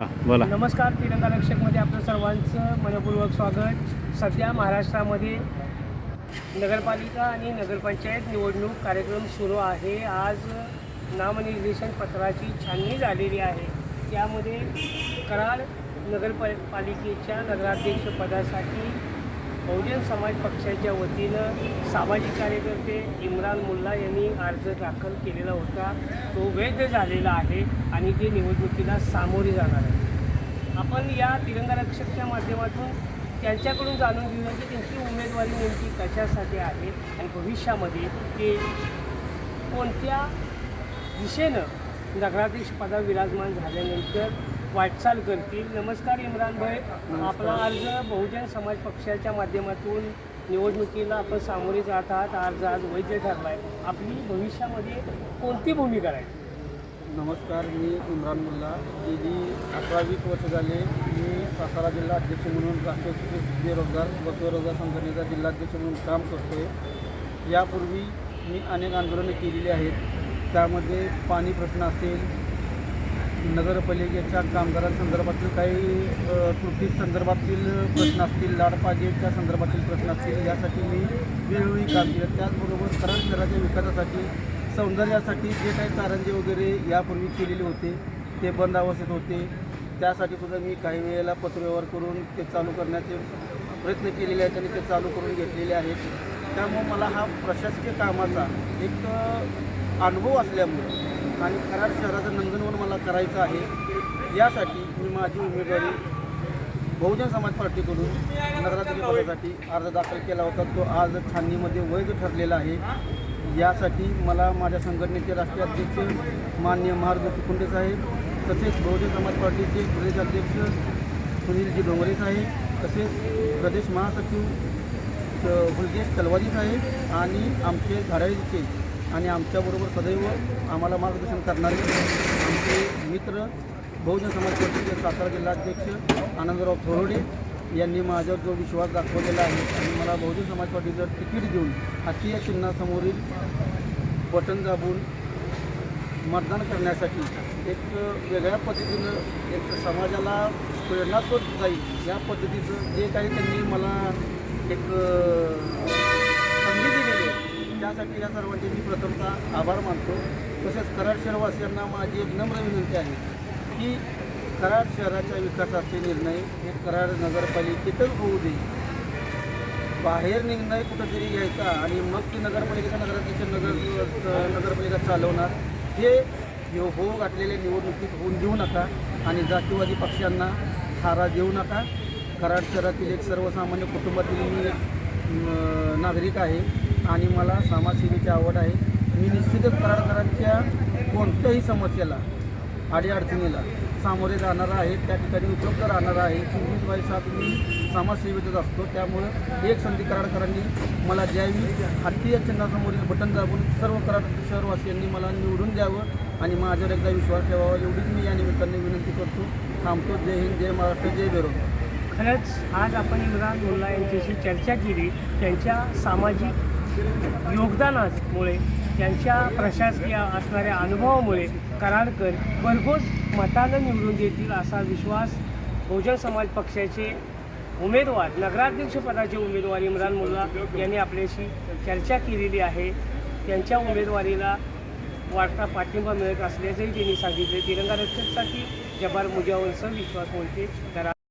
बोला. नमस्कार तिरंगा रक्षकमध्ये आपलं सर्वांचं मनपूर्वक स्वागत. सध्या महाराष्ट्रामध्ये नगरपालिका आणि नगरपंचायत निवडणूक कार्यक्रम सुरू आहे. आज नामनिर्देशन पत्राची छाननी झालेली आहे. त्यामध्ये कराड नगरपालिकेच्या नगराध्यक्षपदासाठी बहुजन समाज पक्षाच्या वतीनं सामाजिक कार्यकर्ते इम्रान मुल्ला यांनी अर्ज दाखल केलेला होता. तो वैध झालेला आहे आणि ते निवडणुकीला सामोरे जाणार आहे आपण या तिरंगा रक्षकच्या माध्यमातून त्यांच्याकडून जाणून घेऊया की त्यांची उमेदवारी नेमकी कशासाठी आहे आणि भविष्यामध्ये ते कोणत्या दिशेनं नगराध्यक्ष पदा विराजमान झाल्यानंतर वाटचाल करतील. नमस्कार इम्रान भाई. आपला अर्ज बहुजन समाज पक्षाच्या माध्यमातून निवडणुकीला आपण सामोरे जात आहात. अर्ज आज वैध ठरला आहे आपली भविष्यामध्ये कोणती भूमिका आहे नमस्कार मी इम्रान मुल्ला. गेली अकरा वीस वर्ष झाले मी सातारा जिल्हा अध्यक्ष म्हणून राष्ट्रीय बेरोजगार व स्वरोजगार संघटनेचा जिल्हाध्यक्ष म्हणून काम करतो आहे यापूर्वी मी अनेक आंदोलने केलेली आहेत. त्यामध्ये पाणी प्रश्न असेल नगरपालिकेच्या कामगारांसंदर्भातील काही अ, त्रुटी संदर्भातील प्रश्न असतील लाडपाजेच्या संदर्भातील प्रश्न असतील यासाठी मी वेळोवेळी काम केलं. त्याचबरोबर कराड शहराच्या विकासासाठी सौंदर्यासाठी जे काही कारंजे वगैरे यापूर्वी केलेले होते ते बंद अवस्थेत होते. त्यासाठी सुद्धा मी काही वेळेला पत्रव्यवहार करून ते चालू करण्याचे प्रयत्न केलेले आहेत आणि ते चालू करून घेतलेले आहेत. त्यामुळं मला हा प्रशासकीय कामाचा एक अनुभव असल्यामुळे आणि कराड शहराचं नंदनवन मला करायचं आहे यासाठी मी माझी उमेदवारी बहुजन समाज पार्टीकडून नगराध्यक्ष पदासाठी अर्ज दाखल केला होता. तो आज छाननीमध्ये वैध ठरलेला आहे. यासाठी मला माझ्या संघटनेचे राष्ट्रीय अध्यक्ष मान्य महारज्योती कुंडे साहेब तसेच बहुजन समाज पार्टीचे प्रदेश अध्यक्ष सुनीलजी डोंगरे साहेब तसेच प्रदेश महासचिव हुलगेश तलवारी साहेब आणि आमचे धारावीचे आणि आमच्याबरोबर सदैव आम्हाला मार्गदर्शन करणारे आमचे मित्र बहुजन समाज पक्षाचे सातारा जिल्हाध्यक्ष आनंदराव थोरडे यांनी माझ्यावर जो विश्वास दाखवलेला आहे आणि मला बहुजन समाज पार्टीचं तिकीट देऊन हाती या चिन्हासमोरील बटन दाबून मतदान करण्यासाठी एक वेगळ्या पद्धतीनं एक समाजाला प्रेरणास्पद जाईल या पद्धतीचं जे काही त्यांनी मला एक त्यासाठी या सर्वांचे मी प्रथमतः आभार मानतो. तसेच कराड शहरवासियांना माझी एक नम्र विनंती आहे की कराड शहराच्या विकासाचे निर्णय हे कराड नगरपालिकेतच होऊ दे. बाहेर निर्णय कुठंतरी घ्यायचा आणि मग ती नगरपालिकेच्या नगराध्यक्ष नगर नगरपालिका चालवणार हे हो हो घातलेल्या निवडणुकीत होऊन देऊ नका आणि जातीवादी पक्षांना थारा देऊ नका. कराड शहरातील एक सर्वसामान्य कुटुंबातील मी नागरिक आहे. आणि मला समाजसेवेची आवड आहे. मी निश्चितच कराडकरांच्या कोणत्याही समस्येला अडीअडचणीला सामोरे जाणार आहे. त्या ठिकाणी उपलब्ध राहणार आहे. चोवीस बाय सात मी समाजसेवेतच असतो. त्यामुळं एक संधी कराडकरांनी मला द्यावी. हत्तीय चिन्हासमोरील बटन दाबून सर्व कराड शहरवासियांनी मला निवडून द्यावं आणि माझ्यावर एकदा विश्वास ठेवावा. एवढीच मी या निमित्ताने विनंती करतो. थांबतो. जय हिंद जय महाराष्ट्र जय बेरोजगार. खरंच आज आपण इम्रान मुल्ला यांच्याशी चर्चा केली. त्यांच्या सामाजिक योगदानामुळे त्यांच्या प्रशासकीय असणाऱ्या अनुभवामुळे कराडकर भरघोस मतानं निवडून देतील असा विश्वास बहुजन समाज पक्षाचे उमेदवार नगराध्यक्षपदाचे उमेदवार इम्रान मुल्ला यांनी आपल्याशी चर्चा केलेली आहे. त्यांच्या उमेदवारीला वाढता पाठिंबा मिळत असल्याचंही त्यांनी सांगितले. तिरंगा रक्षकसाठी जबार मुजावरसह विश्वास मोहिते करा